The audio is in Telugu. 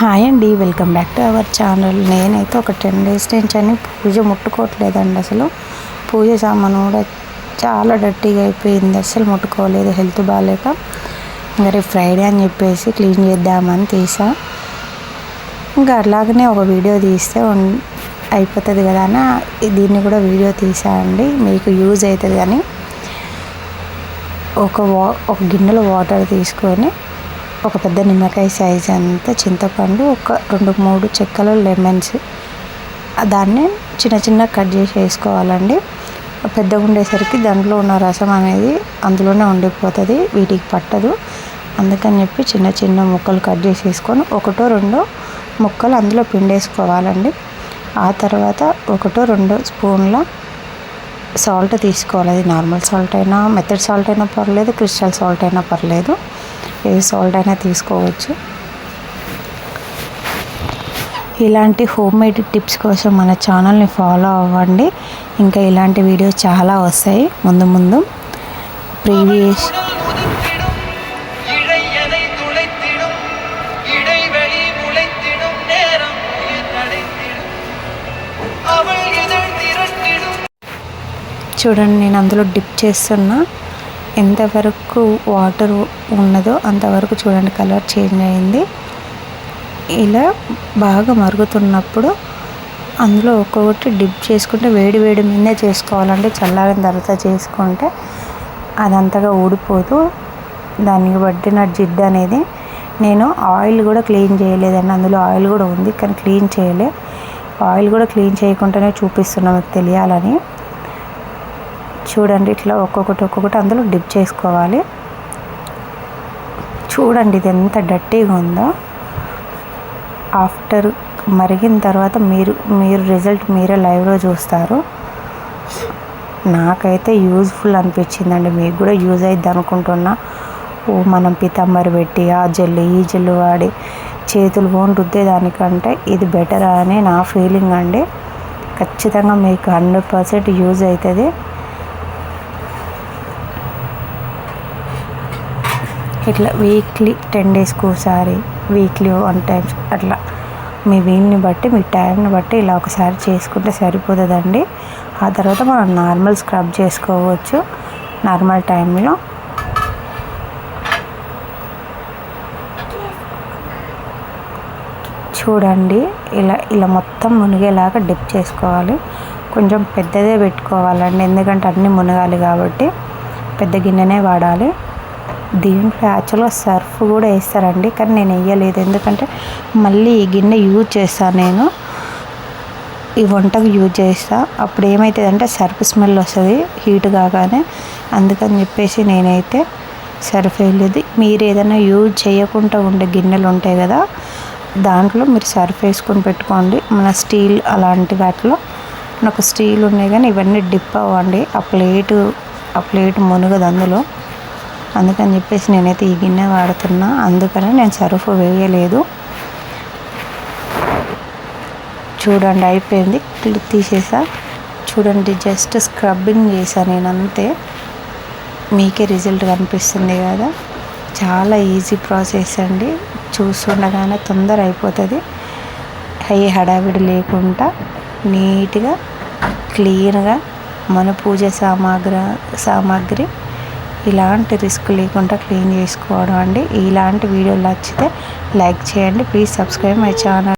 హాయ్ అండి welcome back to our channel. నేనైతే ఒక టెన్ డేస్ నుంచి అని పూజ ముట్టుకోవట్లేదండి అసలు. పూజ సామాను కూడా చాలా డర్టీగా అయిపోయింది అసలు ముట్టుకోలేదు హెల్త్ బాగాలేక. ఇంకా రేపు ఫ్రైడే అని చెప్పేసి క్లీన్ చేద్దామని తీసా. ఇంకా అలాగనే ఒక వీడియో తీస్తే అయిపోతుంది కదా అని దీన్ని కూడా వీడియో తీసా అండి. మీకు యూజ్ అవుతుంది కానీ ఒక వా ఒక గిన్నెలో వాటర్ తీసుకొని ఒక పెద్ద నిమ్మకాయ సైజ్ అంతా చింతపండు ఒక రెండు మూడు చెక్కలు లెమన్స్ దాన్ని చిన్న చిన్న కట్ చేసి వేసుకోవాలండి. పెద్దగా ఉండేసరికి దాంట్లో ఉన్న రసం అనేది అందులోనే ఉండిపోతుంది వీటికి పట్టదు. అందుకని చెప్పి చిన్న చిన్న ముక్కలు కట్ చేసి వేసుకొని ఒకటో రెండో ముక్కలు అందులో పిండేసుకోవాలండి. ఆ తర్వాత ఒకటో రెండో స్పూన్ల సాల్ట్ తీసుకోవాలి. అది నార్మల్ సాల్ట్ అయినా మెథడ్ సాల్ట్ అయినా పర్లేదు క్రిస్టల్ సాల్ట్ అయినా పర్లేదు. ఏ సాల్ట్ అయినా తీసుకోవచ్చు. ఇలాంటి హోమ్ మేడ్ టిప్స్ కోసం మన ఛానల్ని ఫాలో అవ్వండి. ఇంకా ఇలాంటి వీడియోస్ చాలా వస్తాయి. ముందు ముందు ప్రీవియస్ చూడండి నేను అందులో డిప్ చేస్తున్నా. ఎంతవరకు వాటర్ ఉన్నదో అంతవరకు చూడండి కలర్ చేంజ్ అయింది. ఇలా బాగా మరుగుతున్నప్పుడు అందులో ఒక్కొక్కటి డిప్ చేసుకుంటే వేడి వేడి మీదే చేసుకోవాలంటే చల్లారిన తర్వాత చేసుకుంటే అదంతగా ఊడిపోదు. దానికి పట్టిన జిడ్డు అనేది నేను ఆయిల్ కూడా క్లీన్ చేయలేదండి. అందులో ఆయిల్ కూడా ఉంది కానీ క్లీన్ చేయలే. ఆయిల్ కూడా క్లీన్ చేయకుండానే చూపిస్తున్నా మీకు తెలియాలని. చూడండి ఇట్లా ఒక్కొక్కటి ఒక్కొక్కటి అందులో డిప్ చేసుకోవాలి. చూడండి ఇది ఎంత డట్టీగా ఉందో. ఆఫ్టర్ మరిగిన తర్వాత మీరు మీరు రిజల్ట్ మీరే లైవ్లో చూస్తారు. నాకైతే యూజ్ఫుల్ అనిపించిందండి. మీకు కూడా యూజ్ అయ్యిద్ది అనుకుంటున్నా. ఓ మనం పితాంబరి పెట్టి ఆ జెల్లు ఈ జెల్లు వాడి చేతులు పోని రుద్దేదానికంటే ఇది బెటర్ అని నా ఫీలింగ్ అండి. ఖచ్చితంగా మీకు హండ్రెడ్ పర్సెంట్ యూజ్ అవుతుంది. ఇట్లా వీక్లీ టెన్ డేస్కి ఒకసారి వీక్లీ వన్ టైమ్స్ అట్లా. మీ వీల్ని బట్టి మీ టైంని బట్టి ఇలా ఒకసారి చేసుకుంటే సరిపోతుందండి. ఆ తర్వాత మనం నార్మల్ స్క్రబ్ చేసుకోవచ్చు. నార్మల్ టైంలో చూడండి ఇలా ఇలా మొత్తం మునిగేలాగా డిప్ చేసుకోవాలి. కొంచెం పెద్దదే పెట్టుకోవాలండి ఎందుకంటే అన్నీ మునగాలి కాబట్టి. పెద్ద గిన్నెనే వాడాలి. దీంట్లో యాక్చువల్గా సర్ఫ్ కూడా వేస్తారండి కానీ నేను వేయలేదు. ఎందుకంటే మళ్ళీ ఈ గిన్నె యూజ్ చేస్తాను నేను. ఈ వంటకు యూజ్ చేస్తా. అప్పుడు ఏమవుతుందంటే సర్ఫ్ స్మెల్ వస్తుంది హీట్ కాగానే. అందుకని చెప్పేసి నేనైతే సర్ఫ్ వేయలేదు. మీరు ఏదైనా యూజ్ చేయకుండా ఉండే గిన్నెలు ఉంటాయి కదా దాంట్లో మీరు సర్ఫ్ వేసుకొని పెట్టుకోండి. మన స్టీల్ అలాంటి వాటిలో నాకు స్టీల్ ఉన్నాయి కానీ ఇవన్నీ డిప్ అవ్వండి. ఆ ప్లేటు ఆ ప్లేట్ మునుగదు అందులో. అందుకని చెప్పేసి నేనైతే ఈ గిన్నె వాడుతున్నా. అందుకనే నేను సరుఫు వేయలేదు. చూడండి అయిపోయింది. క్లిక్ తీసేసా. చూడండి జస్ట్ స్క్రబ్బింగ్ చేశాను నేను అంతే మీకే రిజల్ట్ కనిపిస్తుంది కదా. చాలా ఈజీ ప్రాసెస్ అండి. చూస్తుండగానే తొందర అయిపోతుంది. హై హడావిడి లేకుండా నీట్గా క్లీన్గా మన పూజ సామాగ్ర సామాగ్రి ఇలాంటి రిస్క్ లేకుండా క్లీన్ చేసుకోవడం అండి. ఇలాంటి వీడియోలు నచ్చితే లైక్ చేయండి. Please subscribe my channel.